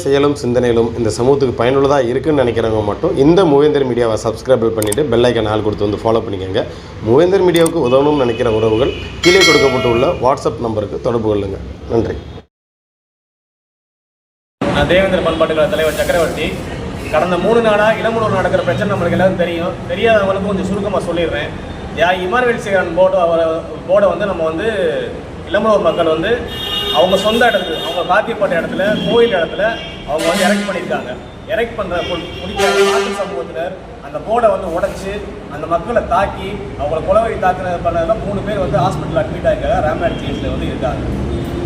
செயலும் சிந்தனையிலும் இந்த சமூகத்துக்கு பயனுள்ளதாக இருக்குன்னு நினைக்கிறவங்க மட்டும் இந்த மூவேந்தர் மீடியாவை சப்ஸ்கிரைப் பண்ணிவிட்டு பெல்லைக்கன் ஆள் கொடுத்து வந்து ஃபாலோ பண்ணிக்கோங்க. மூவேந்தர் மீடியாவுக்கு உதவணும்னு நினைக்கிற உறவுகள் கீழே கொடுக்கப்பட்டுள்ள வாட்ஸ்அப் நம்பருக்கு தொடர்பு கொள்ளுங்கள் நன்றி. நான் தேவேந்திர பண்பாட்டு கழக தலைவர் சக்கரவர்த்தி. கடந்த மூணு நாளாக இளமுனூர் நடக்கிற பிரச்சனை நம்மளுக்கு எல்லாரும் தெரியும். தெரியாதவங்களுக்கும் கொஞ்சம் சுருக்கமாக சொல்லிடுறேன். யா இமானுவேல் சேகரன் போர்டு அவரை போர்டை வந்து நம்ம வந்து இளமுனூர் மக்கள் வந்து அவங்க சொந்த இடத்துல அவங்க பாத்தியப்பட்ட இடத்துல கோயில் இடத்துல அவங்க வந்து எரெக்ட் பண்ணியிருக்காங்க. எரெக்ட் பண்ணுற பிடிக்காத நாட்டு சமூகத்தினர் அந்த போர்டை வந்து உடைச்சி அந்த மக்களை தாக்கி அவங்களை குலவரி தாக்குறது பண்ணதெல்லாம் மூணு பேர் வந்து ஹாஸ்பிட்டல் அட்மிட் ஆகிருக்காங்க ராம்நாட் ஜிஎஸ்ல வந்து இருக்காங்க.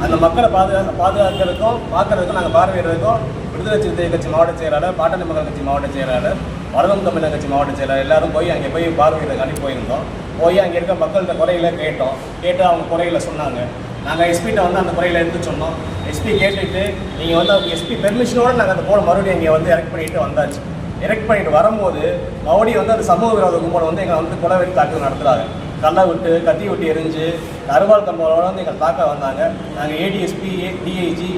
அந்த மக்களை பாதுகா பாதுகாக்கிறதுக்கும் பார்க்கறதுக்கும் நாங்கள் பார்வையிடுறதுக்கும் விடுதலை சிறுத்தை கட்சி மாவட்ட செயலாளர் பாட்டாளி மக்கள் கட்சி மாவட்ட செயலாளர் வலதும் தமிழக கட்சி மாவட்ட செயலாளர் எல்லாரும் போய் அங்கே போய் பார்வையிடுறதுக்காண்டி போயிருந்தோம் போய் அங்கே இருக்க மக்கள்கிட்ட குறைகளை கேட்டோம். கேட்டு அவங்க குறைகளை சொன்னாங்க. நாங்கள் எஸ்பிகிட்ட வந்து அந்த முறையில் எடுத்து சொன்னோம். எஸ்பி கேட்டுட்டு நீங்கள் வந்து அவங்க எஸ்பி பெர்மிஷனோடு நாங்கள் அந்த போன மறுபடியும் இங்கே வந்து எரெக்ட் பண்ணிட்டு வந்தாச்சு. எரெக்ட் பண்ணிட்டு வரும்போது மறுபடியும் வந்து அந்த சமூக விரோத கும்பல் வந்து எங்களை வந்து குலவெறி தாக்குதல் நடத்துகிறாங்க கல்லை விட்டு கத்தி விட்டு எரிஞ்சு அருவாள் கம்பளோட வந்து எங்களை தாக்க வந்தாங்க. நாங்கள் ஏடிஎஸ்பி டிஐஜி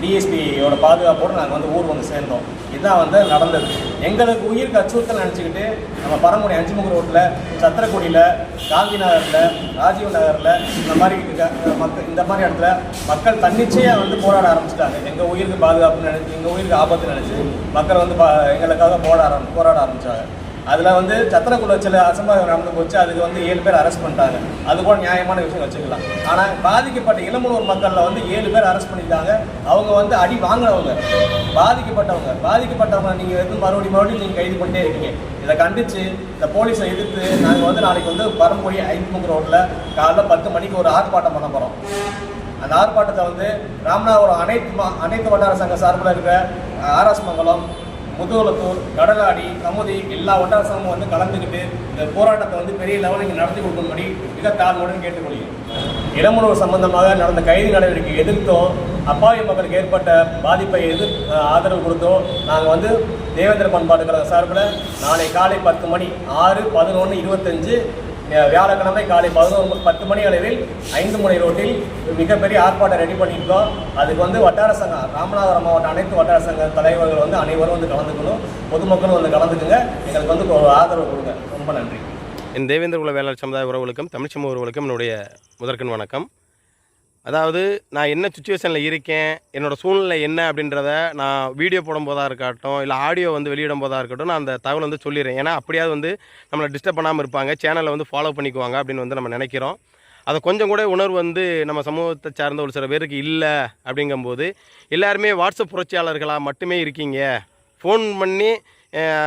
டிஎஸ்பியோட பாதுகாப்போடு நாங்கள் வந்து ஊர் வந்து சேர்ந்தோம். இதுதான் வந்து நடந்தது. எங்களுக்கு உயிருக்கு அச்சுறுத்தல் நினச்சிக்கிட்டு நம்ம பரங்குடி அஞ்சுமுக ரோட்டில் சத்திரக்குடியில் காந்தி நகரில் ராஜீவ் நகரில் இந்த மாதிரி இருக்க- மக்கள் இந்த மாதிரி இடத்துல மக்கள் தன்னிச்சையாக வந்து போராட ஆரம்பிச்சிட்டாங்க. எங்கள் உயிருக்கு பாதுகாப்பு நினைச்சு எங்கள் உயிருக்கு ஆபத்து நினச்சி மக்கள் வந்து பா எங்களுக்காக போராட ஆரம் போராட ஆரம்பித்தாங்க அதில் வந்து சத்திரக்குளச்சில் அசம்பாவிதம் நடந்து போச்சு. அதுக்கு வந்து ஏழு பேர் அரெஸ்ட் பண்ணிட்டாங்க. அது கூட நியாயமான விஷயம் வச்சுக்கலாம். ஆனால் பாதிக்கப்பட்ட இளமுனூர் மக்களில் வந்து ஏழு பேர் அரெஸ்ட் பண்ணிட்டாங்க. அவங்க வந்து அடி வாங்கினவங்க பாதிக்கப்பட்டவங்க. பாதிக்கப்பட்டவங்க நீங்கள் வந்து மறுபடியும் மறுபடியும் நீங்கள் கைது பண்ணிட்டே இருக்கீங்க. இதை கண்டித்து இந்த போலீஸை எதிர்த்து நாங்கள் வந்து நாளைக்கு வந்து பரம்பொழி ஐந்துமுக ரோட்டில் காலைல பத்து மணிக்கு ஒரு ஆர்ப்பாட்டம் பண்ண போகிறோம் அந்த ஆர்ப்பாட்டத்தை வந்து ராமநாதபுரம் அனைத்து அனைத்து வட்டார சங்க சார்பில் இருக்கிற ஆர்எஸ் மங்கலம் முதுகுளத்தூர் கடலாடி கமுதி எல்லா வட்டார வந்து கலந்துக்கிட்டு இந்த போராட்டத்தை வந்து பெரிய லெவலில் இங்கே நடத்தி கொடுக்கும்படி மிக தாழ்வுடன் கேட்டுக்கொள்கிறேன். இளமுணர்வு சம்பந்தமாக நடந்த கைது நடவடிக்கை எதிர்த்தோம் அப்பாவி மக்களுக்கு ஏற்பட்ட பாதிப்பை எதிர் ஆதரவு கொடுத்தோம் நாங்கள் வந்து தேவேந்திர பண்பாட்டு கழக சார்பில் நாளை காலை பத்து மணி ஆறு பதினொன்று இருபத்தஞ்சு வியாழக்கிழமை காலை பதினோரு பத்து மணி அளவில் ஐந்து முனை ரோட்டில் மிகப்பெரிய ஆர்ப்பாட்டம் ரெடி பண்ணியிருக்கோம். அதுக்கு வந்து வட்டார சங்கம் ராமநாதபுரம் மாவட்டம் அனைத்து வட்டார சங்க தலைவர்கள் வந்து அனைவரும் வந்து கலந்துக்கணும். பொதுமக்களும் வந்து கலந்துக்குங்க. எங்களுக்கு வந்து ஒரு ஆதரவு கொடுங்க. ரொம்ப நன்றி. என் தேவேந்திர குல வேளாண் சமுதாய உறவுகளுக்கும் தமிழ் உறவுகளுக்கும் என்னுடைய முதற்கண் வணக்கம். அதாவது நான் என்ன சுச்சுவேஷனில் இருக்கேன் என்னோட சூழ்நிலை என்ன அப்படின்றத நான் வீடியோ போடும் போதாக இருக்கட்டும் இல்லை ஆடியோ வந்து வெளியிடும் போதாக இருக்கட்டும் நான் அந்த தகவல் வந்து சொல்லிடுறேன். ஏன்னா அப்படியாவது வந்து நம்மளை டிஸ்டர்ப் பண்ணாமல் இருப்பாங்க சேனலை வந்து ஃபாலோ பண்ணிக்குவாங்க அப்படின்னு வந்து நம்ம நினைக்கிறோம். அதை கொஞ்சம் கூட உணர்வு வந்து நம்ம சமூகத்தை சார்ந்த ஒரு சில பேருக்கு இல்லை அப்படிங்கும்போது எல்லாருமே வாட்ஸ்அப் புரட்சியாளர்களாக மட்டுமே இருக்கீங்க. ஃபோன் பண்ணி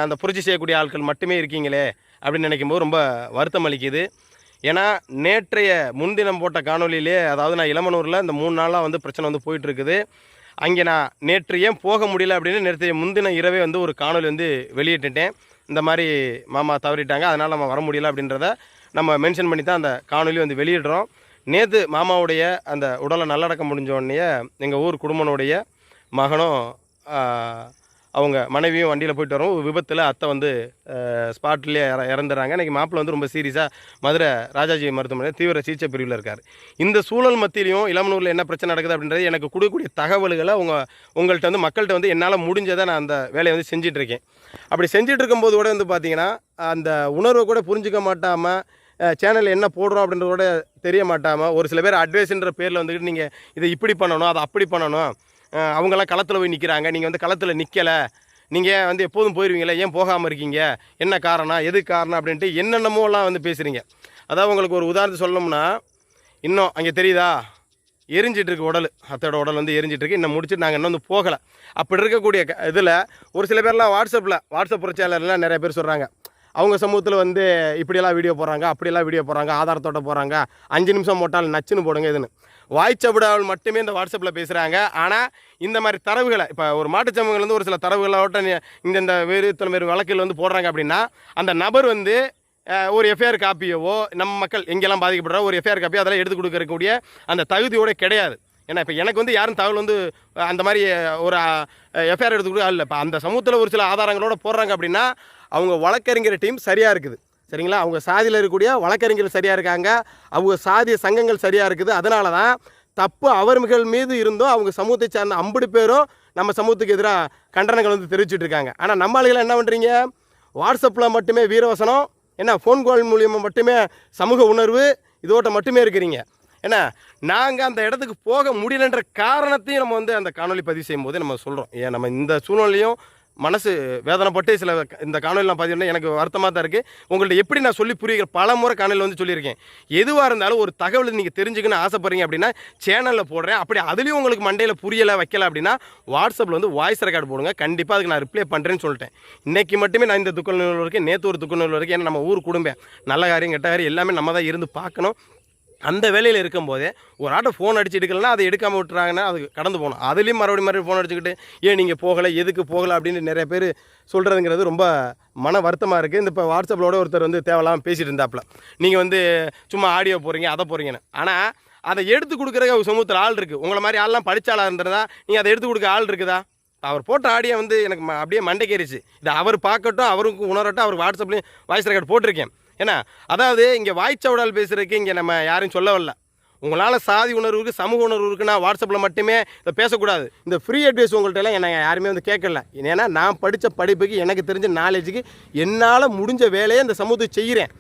அந்த புரட்சி செய்யக்கூடிய ஆட்கள் மட்டுமே இருக்கீங்களே அப்படின்னு நினைக்கும்போது ரொம்ப வருத்தம் அளிக்குது. ஏன்னா நேற்றைய முன்தினம் போட்ட காணொலியிலே அதாவது நான் இளமனூரில் இந்த மூணு நாளாக வந்து பிரச்சனை வந்து போயிட்டுருக்குது. அங்கே நான் நேற்று ஏன் போக முடியல அப்படின்னு நேற்றைய முன்தினம் இரவே வந்து ஒரு காணொலி வந்து வெளியிட்டுட்டேன். இந்த மாதிரி மாமா தவறிட்டாங்க அதனால் நம்ம வர முடியல அப்படின்றத நம்ம மென்ஷன் பண்ணி தான் அந்த காணொலி வந்து வெளியிடுறோம். நேற்று மாமாவுடைய அந்த உடலை நல்லடக்கம் முடிஞ்ச உடனே எங்கள் ஊர் குடும்பனுடைய மகனும் அவங்க மனைவியும் வண்டியில் போயிட்டு வரும் விபத்தில் அத்தை வந்து ஸ்பாட்லேயே இற இறந்துறாங்க. இன்றைக்கி மாப்பிள்ளை வந்து ரொம்ப சீரியஸாக மதுரை ராஜாஜி மருத்துவமனை தீவிர சிகிச்சை பிரிவில் இருக்கார். இந்த சூழல் மத்தியிலையும் இளமனூரில் என்ன பிரச்சனை நடக்குது அப்படின்றது எனக்கு கொடுக்கக்கூடிய தகவல்களை உங்கள் உங்கள்கிட்ட வந்து மக்கள்கிட்ட வந்து என்னால் முடிஞ்சதை நான் அந்த வேலையை வந்து செஞ்சிட்ருக்கேன். அப்படி செஞ்சுட்டு இருக்கும்போது கூட வந்து பார்த்தீங்கன்னா அந்த உணர்வை கூட புரிஞ்சுக்க மாட்டாமல் சேனலில் என்ன போடுறோம் அப்படின்றத கூட தெரிய மாட்டாமல் ஒரு சில பேர் அட்வைஸ்ன்ற பேரில் வந்துக்கிட்டு நீங்கள் இதை இப்படி பண்ணணும் அதை அப்படி பண்ணணும் அவங்களாம் அவங்கெல்லாம் களத்தில் போய் நிற்கிறாங்க நீங்கள் வந்து களத்தில் நிற்கலை நீங்கள் வந்து எப்போதும் போயிடுவீங்களே ஏன் போகாமல் இருக்கீங்க? என்ன காரணம்? எது காரணம்? அப்படின்ட்டு என்னென்னமோலாம் வந்து பேசுகிறீங்க அதாவது உங்களுக்கு ஒரு உதாரணத்தை சொல்லணும்னா இன்னும் அங்கே தெரியுதா? எரிஞ்சிட்ருக்கு உடல். அத்தோட உடல் வந்து எரிஞ்சிட்ருக்கு இன்னும் முடிச்சுட்டு நாங்கள் இன்னும் வந்து போகலை. அப்படி இருக்கக்கூடிய இதில் ஒரு சில பேர்லாம் வாட்ஸ்அப்பில் வாட்ஸ்அப் புரட்சியாளர்லாம் நிறைய பேர் சொல்கிறாங்க அவங்க சமூகத்தில் வந்து இப்படியெல்லாம் வீடியோ போடுறாங்க அப்படியெல்லாம் வீடியோ போடுறாங்க ஆதாரத்தோட போடுறாங்க அஞ்சு நிமிஷம் போட்டால் நச்சுன்னு போடுங்க இதுன்னு. வாய்ச்சப்படாமல் மட்டுமே இந்த வாட்ஸ்அப்பில் பேசுகிறாங்க ஆனால் இந்த மாதிரி தரவுகளை இப்போ ஒரு மாட்டுச் சமூகங்கள்லேருந்து ஒரு சில தரவுகளோட இந்த இந்த வேறு இத்தனை பேர் வழக்கில் வந்து போடுறாங்க அப்படின்னா அந்த நபர் வந்து ஒரு எஃப்ஐஆர் காப்பியவோ நம்ம மக்கள் எங்கெல்லாம் பாதிக்கப்படுறோம் ஒரு எஃப்ஐஆர் காப்பியோ அதெல்லாம் எடுத்து கொடுக்கக்கூடிய அந்த தகுதியோட கிடையாது. ஏன்னா இப்போ எனக்கு வந்து யாரும் தகவல் வந்து அந்த மாதிரி ஒரு எஃப்ஐஆர் எடுத்துக்கூட இல்லை. இப்போ அந்த சமூகத்தில் ஒரு சில ஆதாரங்களோட போடுறாங்க அப்படின்னா அவங்க வழக்கறிஞர் டீம் சரியாக இருக்குது. சரிங்களா? அவங்க சாதியில் இருக்கக்கூடிய வழக்கறிஞர்கள் சரியாக இருக்காங்க. அவங்க சாதிய சங்கங்கள் சரியாக இருக்குது. அதனால தான் தப்பு அவர்கள் மீது இருந்தோ அவங்க சமூகத்தை சார்ந்த அம்பது பேரும் நம்ம சமூகத்துக்கு எதிராக கண்டனங்கள் வந்து தெரிவிச்சிட்டு இருக்காங்க. ஆனால் நம்ம ஆளுகளை என்ன பண்ணுறீங்க வாட்ஸ்அப்பில் மட்டுமே வீரவசனம் என்ன ஃபோன் கால் மூலியமாக மட்டுமே சமூக உணர்வு இதோட்ட மட்டுமே இருக்கிறீங்க. ஏன்னா நாங்கள் அந்த இடத்துக்கு போக முடியலன்ற காரணத்தையும் நம்ம வந்து அந்த காணொலி பதிவு செய்யும்போது நம்ம சொல்கிறோம் ஏன் நம்ம இந்த சூழ்நிலையும் மனசு வேதனைப்பட்டு சில இந்த காணொலிலாம் பார்த்தீங்கன்னா எனக்கு வருத்தமாக தான் இருக்குது உங்கள்ட்ட எப்படி நான் சொல்லி புரியுற பல முறை காணொலியில் வந்து சொல்லியிருக்கேன். எதுவாக இருந்தாலும் ஒரு தகவல் நீங்கள் தெரிஞ்சுக்கணும்னு ஆசைப்படுறீங்க அப்படின்னா சேனலில் போடுறேன். அப்படி அதுலேயும் உங்களுக்கு மண்டையில் புரியலை வைக்கல அப்படின்னா வாட்ஸ்அப்பில் வந்து வாய்ஸ் ரெக்கார்டு போடுங்க. கண்டிப்பாக அதுக்கு நான் ரிப்ளை பண்ணுறேன்னு சொல்லிட்டேன். இன்றைக்கி மட்டுமே நான் இந்த துக்கநூல் இருக்கேன் நேற்று ஒரு துக்கநூல் இருக்கேன். ஏன்னா நம்ம ஊர் குடும்பம். நல்ல காரியம் கெட்ட காரியம் எல்லாமே நம்ம தான் இருந்து பார்க்கணும். அந்த வேலையில் இருக்கும்போதே ஒரு ஆட்டை ஃபோன் அடிச்சு எடுக்கலன்னா அதை எடுக்காமல் விட்டுறாங்கன்னா அது கடந்து போகணும். அதுலேயும் மறுபடியும் மறுபடியும் ஃபோன் அடிச்சுக்கிட்டு ஏன் நீங்கள் போகலை? எதுக்கு போகலை? அப்படின்னு நிறைய பேர் சொல்கிறதுங்கிறது ரொம்ப மன வருத்தமாக இருக்குது இந்த இப்போ வாட்ஸ்அப்பிலோட ஒருத்தர் வந்து தேவையில்லாமல் பேசிகிட்டு இருந்தாப்புல. நீங்கள் வந்து சும்மா ஆடியோ போகிறீங்க அதை போகிறீங்கன்னு ஆனால் அதை எடுத்து கொடுக்குறதுக்கு அவங்க சமூகத்தில் ஆள் இருக்குது உங்களை மாதிரி ஆள்லாம் படித்தாளாக இருந்திருந்தா நீங்கள் அதை எடுத்து கொடுக்க ஆள் இருக்குதா? அவர் போட்ட ஆடியோ வந்து எனக்கு ம- அப்படியே மண்டைக்கேறிச்சு. இதை அவர் பார்க்கட்டும் அவருக்கும் உணரட்டும் அவர் வாட்ஸ்அப்லேயும் வாய்ஸ் ரெக்கார்ட் போட்டிருக்கேன். ஏன்னா அதாவது இங்கே வாய்ச்சவடால் பேசுகிறதுக்கு இங்கே நம்ம யாரும் சொல்ல வரல. உங்களால் சாதி உணர்வு இருக்குது சமூக உணர்வு இருக்குன்னா வாட்ஸ்அப்பில் மட்டுமே இதை பேசக்கூடாது. இந்த ஃப்ரீ அட்வைஸ் உங்கள்கிட்ட எல்லாம் என்ன யாருமே வந்து கேட்கல. ஏன்னா நான் படித்த படிப்புக்கு எனக்கு தெரிஞ்ச நாலேஜுக்கு என்னால் முடிஞ்ச வேலையை இந்த சமூகத்துக்கு செய்கிறேன்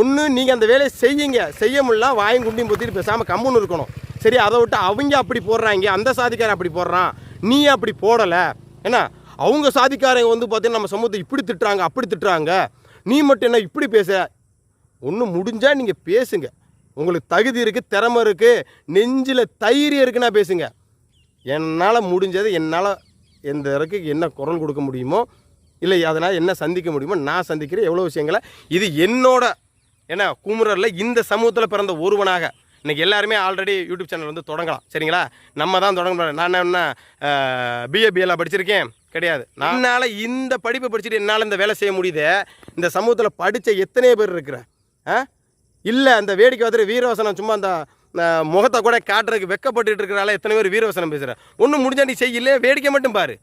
ஒன்று நீங்கள் அந்த வேலையை செய்யுங்க. செய்ய முடியல வாயும் குண்டியும் பொத்திட்டு பேசாமல் கம்முன்னு இருக்கணும். சரி அதை விட்டு அவங்க அப்படி போடுறாங்க அந்த சாதிக்காரன் அப்படி போடுறான் நீ அப்படி போடலை. ஏன்னா அவங்க சாதிக்காரங்க வந்து பார்த்தீங்கன்னா நம்ம சமூகத்தை இப்படி திட்டுறாங்க அப்படி திட்டுறாங்க. நீ மட்டும் என்ன இப்படி பேச ஒன்று முடிஞ்சால் நீங்கள் பேசுங்க. உங்களுக்கு தகுதி இருக்குது திறமை இருக்குது நெஞ்சில் தைரியம் இருக்குன்னா பேசுங்க. என்னால் முடிஞ்சது என்னால் எந்த இறக்கு என்ன குரல் கொடுக்க முடியுமோ இல்லை அதனால் என்ன சந்திக்க முடியுமோ நான் சந்திக்கிறேன் எவ்வளோ விஷயங்களை. இது என்னோட ஏன்னா குமுறரில் இந்த சமூகத்தில் பிறந்த ஒருவனாக இன்றைக்கி எல்லாருமே ஆல்ரெடி யூடியூப் சேனல் வந்து தொடங்கலாம். சரிங்களா? நம்ம தான் தொடங்க நான் என்ன பிஏ பிஎல்லாம் படிச்சிருக்கேன். கிடையாது. நான் என்னால் இந்த படிப்பை படிச்சுட்டு என்னால் இந்த வேலை செய்ய முடியுதே இந்த சமூகத்தில் படித்த எத்தனை பேர் இருக்கிற இல்லை அந்த வேடிக்கை வந்துட்டு வீரவசனம் சும்மா அந்த முகத்தை கூட காட்டுறதுக்கு வெக்கப்பட்டுட்டு இருக்கிறனால எத்தனை பேர் வீரவசனம் பேசுகிறேன் ஒன்றும் முடிஞ்சா நீ செய்யல வேடிக்கை மட்டும் பாரு.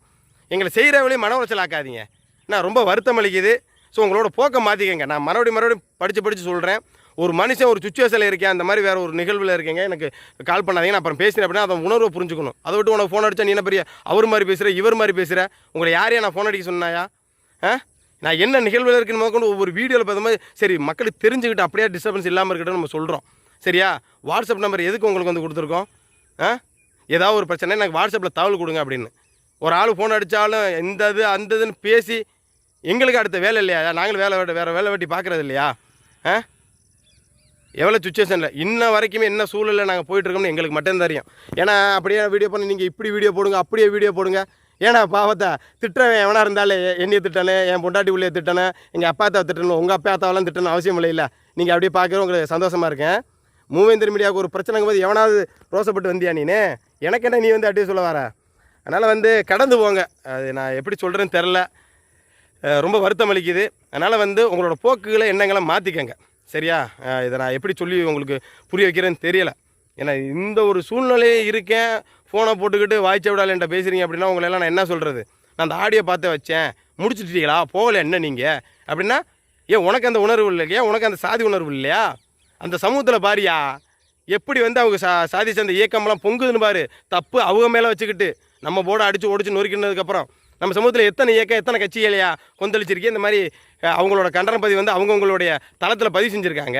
எங்களை செய்கிற வழியும் மன உளைச்சல் ஆக்காதீங்க. நான் ரொம்ப வருத்தம் அளிக்குது. ஸோ உங்களோட போக்கை மாற்றிக்கங்க நான் மறுபடியும் மறுபடியும் படித்து படித்து சொல்கிறேன் ஒரு மனுஷன் ஒரு சுச்சுவேஷனில் இருக்கேன் அந்த மாதிரி வேறு ஒரு நிகழ்வில் இருக்கேங்க. எனக்கு கால் பண்ணாதீங்க. நான் அப்புறம் பேசுகிறேன் அப்படின்னா அதை உணர்வை புரிஞ்சுக்கணும். அதை விட்டு உனக்கு ஃபோன் அடித்தா நீ என்ன பெரிய அவர் மாதிரி பேசுகிற இவர் மாதிரி பேசுகிற உங்களை யாரையா நான் ஃபோன் அடிக்க சொன்னாயா? ஆ? நான் என்ன நிகழ்வில் இருக்குன்னு கொண்டு ஒவ்வொரு வீடியோவில் பார்த்தமாதிரி சரி மக்களுக்கு தெரிஞ்சுக்கிட்டு அப்படியே டிஸ்டர்பன்ஸ் இல்லாமல் இருக்கட்டும் நம்ம சொல்கிறோம் சரியா? வாட்ஸ்அப் நம்பர் எதுக்கு உங்களுக்கு வந்து கொடுத்துருக்கோம்? ஆ? ஏதாவது ஒரு பிரச்சனை எனக்கு வாட்ஸ்அப்பில் தகவல் கொடுங்க அப்படின்னு. ஒரு ஆள் ஃபோன் அடித்தாலும் இந்த இது அந்த இதுன்னு பேசி எங்களுக்கு அடுத்த வேலை இல்லையா? நாங்களும் வேலை வெட்டி வேறு வேலை வெட்டி பார்க்குறது இல்லையா? ஆ? எவ்வளோ சுச்சுவேஷனில் இன்ன வரைக்குமே என்ன சூழலில் நாங்கள் போயிட்டுருக்கோம்னு எங்களுக்கு மட்டும் தெரியும். ஏன்னா அப்படியே வீடியோ பண்ணி நீங்கள் இப்படி வீடியோ போடுங்க அப்படியே வீடியோ போடுங்க. ஏன்னா பாவத்தா திட்டுறவன் எவனா இருந்தாலும் என்னைய திட்டனே என் பொண்டாட்டி உள்ளே திட்டனே எங்கள் அப்பா அத்தாவை திட்டணும் உங்கள் அப்பா அத்தாவெல்லாம் திட்டணும் அவசியம் இல்லை இல்லை. நீங்கள் அப்படியே பார்க்குற உங்களுக்கு சந்தோஷமாக இருக்கேன் மூவேந்தர் மீடியாவுக்கு ஒரு பிரச்சனைங்கும் போது எவனாவது ரோசப்பட்டு வந்தியா நீனு? எனக்கு என்ன நீ வந்து அப்படியே சொல்ல வர? அதனால் வந்து கடந்து போங்க. அது நான் எப்படி சொல்கிறேன்னு தெரில ரொம்ப வருத்தம் அளிக்குது. அதனால் வந்து உங்களோட போக்குகளை எண்ணங்களை மாற்றிக்கங்க சரியா? இதை நான் எப்படி சொல்லி உங்களுக்கு புரிய வைக்கிறேன்னு தெரியலை. ஏன்னா இந்த ஒரு சூழ்நிலையே இருக்கேன் ஃபோனை போட்டுக்கிட்டு வாய்ச்ச விடால பேசுகிறீங்க அப்படின்னா உங்களெல்லாம் நான் என்ன சொல்கிறது நான் அந்த ஆடியோ பார்த்து வச்சேன். முடிச்சுட்டீங்களா? போகல என்ன நீங்கள் அப்படின்னா ஏன் உனக்கு அந்த உணர்வு இல்லையா? உனக்கு அந்த சாதி உணர்வு இல்லையா? அந்த சமூகத்தில் பாரியா? எப்படி வந்து அவங்க சா சாதி சேர்ந்த இயக்கம்லாம் பொங்குதுன்னு பாரு. தப்பு அவங்க மேலே வச்சுக்கிட்டு நம்ம போர்டை அடித்து ஒடிச்சு நொறுக்கினதுக்கப்புறம் நம்ம சமூகத்தில் எத்தனை இயக்கம் எத்தனை கட்சிகளையா கொந்தளிச்சிருக்கே இந்த மாதிரி அவங்களோட கண்டன பதிவு வந்து அவங்கவுங்களுடைய தளத்தில் பதிவு செஞ்சுருக்காங்க.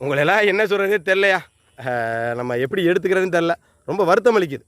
உங்களெல்லாம் என்ன சொல்கிறதுன்னு தெரிலையா நம்ம எப்படி எடுத்துக்கிறதுன்னு தெரில ரொம்ப வருத்தம் அளிக்குது.